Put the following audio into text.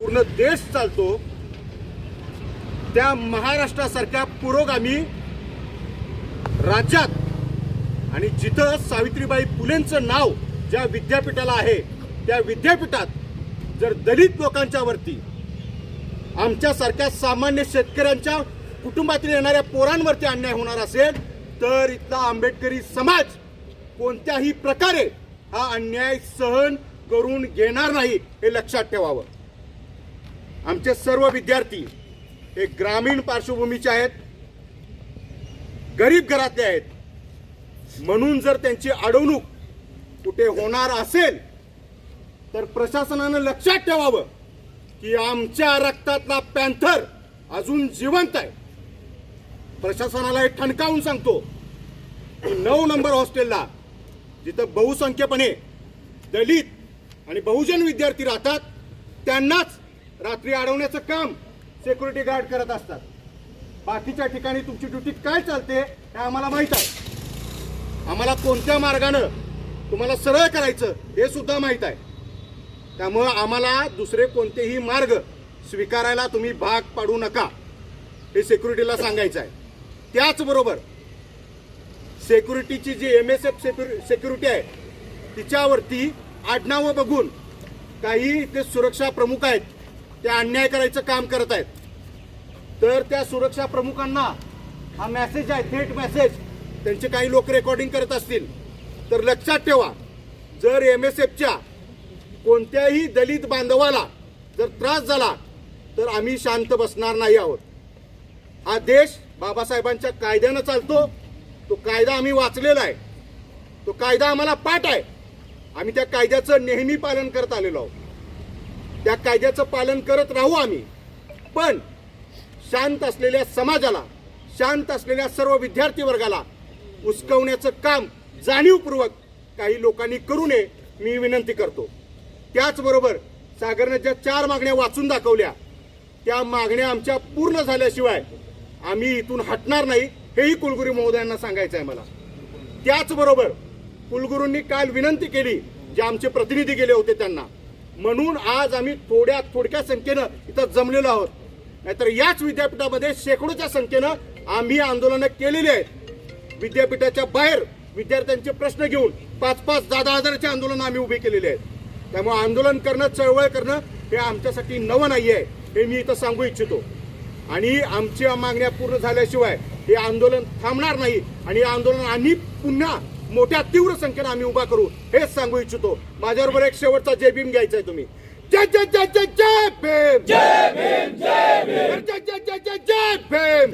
पूर्ण देश चालतो. त्या महाराष्ट्रासारख्या पुरोगामी राज्यात आणि जिथं सावित्रीबाई फुलेंचं नाव ज्या विद्यापीठाला आहे त्या विद्यापीठात जर दलित लोकांच्या वरती आमच्यासारख्या सामान्य शेतकऱ्यांच्या कुटुंबातील येणाऱ्या पोरांवरती अन्याय होणार असेल तर इथला आंबेडकरी समाज कोणत्याही प्रकारे हा अन्याय सहन करून घेणार नाही हे लक्षात ठेवावं. आमचे सर्व विद्यार्थी हे ग्रामीण पार्श्वभूमीचे आहेत गरीब घरातले आहेत. म्हणून जर त्यांची अडवणूक कुठे होणार असेल तर प्रशासनानं लक्षात ठेवावं की आमच्या रक्तातला पॅन्थर अजून जिवंत आहे. प्रशासनाला हे ठणकावून सांगतो की नऊ नंबर हॉस्टेलला जिथं बहुसंख्यपणे दलित आणि बहुजन विद्यार्थी राहतात त्यांनाच रात्री अडवण्याचं काम सिक्युरिटी गार्ड करत असतात. बाकीच्या ठिकाणी तुमची ड्युटी काय चालते हे आम्हाला माहीत आहे. आम्हाला कोणत्या मार्गानं तुम्हाला सरळ करायचं हे सुद्धा माहीत आहे. त्यामुळं आम्हाला दुसरे कोणतेही मार्ग स्वीकारायला तुम्ही भाग पाडू नका हे सिक्युरिटीला सांगायचं आहे. त्याचबरोबर सेक्युरिटीची जी एम एस एफ सेक्युरिटी आहे तिच्यावरती आडनावं बघून काही इथे सुरक्षा प्रमुख आहेत ते अन्याय करायचं काम करत आहेत. तर त्या सुरक्षा प्रमुखांना हा मेसेज आहे थेट मेसेज त्यांचे काही लोक रेकॉर्डिंग करत असतील. तर लक्षात ठेवा जर एम एस एफच्या कोणत्याही दलित बांधवाला जर त्रास झाला तर आम्ही शांत बसणार नाही आहोत. हा देश बाबासाहेबांच्या कायद्यानं चालतो. तो कायदा आम्ही वाचलेला आहे. तो कायदा आम्हाला पाठ आहे. आम्ही त्या कायद्याचं नेहमी पालन करत आलेलो आहोत. त्या कायद्याचं पालन करत राहू आम्ही. पण शांत असलेल्या समाजाला शांत असलेल्या सर्व विद्यार्थी वर्गाला उचकवण्याचं काम जाणीवपूर्वक काही लोकांनी करू नये मी विनंती करतो. त्याचबरोबर सागरनं ज्या चार मागण्या वाचून दाखवल्या त्या मागण्या आमच्या पूर्ण झाल्याशिवाय आम्ही इथून हटणार नाही हेही कुलगुरू महोदयांना सांगायचं आहे मला. त्याचबरोबर कुलगुरूंनी काल विनंती केली जे आमचे प्रतिनिधी गेले होते त्यांना. म्हणून आज आम्ही थोड्या थोडक्या संख्येनं इथं जमलेलो आहोत. नाहीतर याच विद्यापीठामध्ये शेकडोच्या संख्येनं आम्ही आंदोलनं केलेली आहेत. विद्यापीठाच्या बाहेर विद्यार्थ्यांचे प्रश्न घेऊन पाच पाच दहा दहा हजाराचे आंदोलन आम्ही उभे केलेले आहेत. त्यामुळे आंदोलन करणं चळवळ करणं हे आमच्यासाठी नवं नाही आहे हे मी इथं सांगू इच्छितो. आणि आमच्या मागण्या पूर्ण झाल्याशिवाय हे आंदोलन थांबणार नाही आणि हे आंदोलन आम्ही पुन्हा मोठ्या तीव्र संख्येनं आम्ही उभा करू हेच सांगू इच्छितो. माझ्याबरोबर एक शेवटचा जय भीम घ्यायचा आहे तुम्ही. जय जय जय जय जय भीम! जय भीम जय भीम! जय जय जय जय जय भीम!